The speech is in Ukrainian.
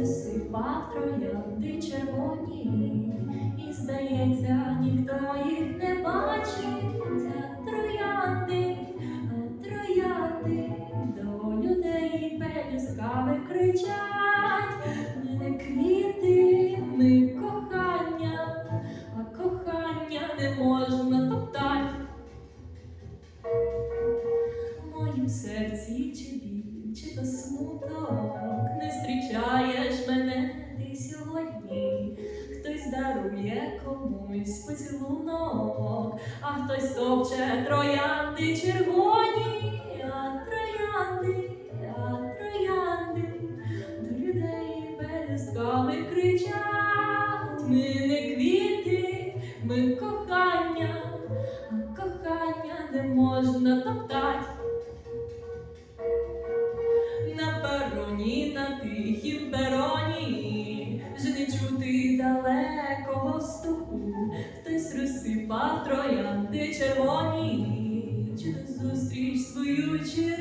розсипав троянди червоні, і здається, ніхто їх не бачить, а троянди, троянди до людей пелюсками кричать. Не квіти, ми кохання, а кохання не можна топтать. В моїм серці чи біль, чи то смуток, дарує комусь поцілунок, а хтось топче троянди червоні, а троянди, а троянди до людей пелюстками кричать. Ми не квіти, ми кохання, а кохання не можна топтать. На пероні, на тихім пероні, троянди червоні, чи зустріч свою, чи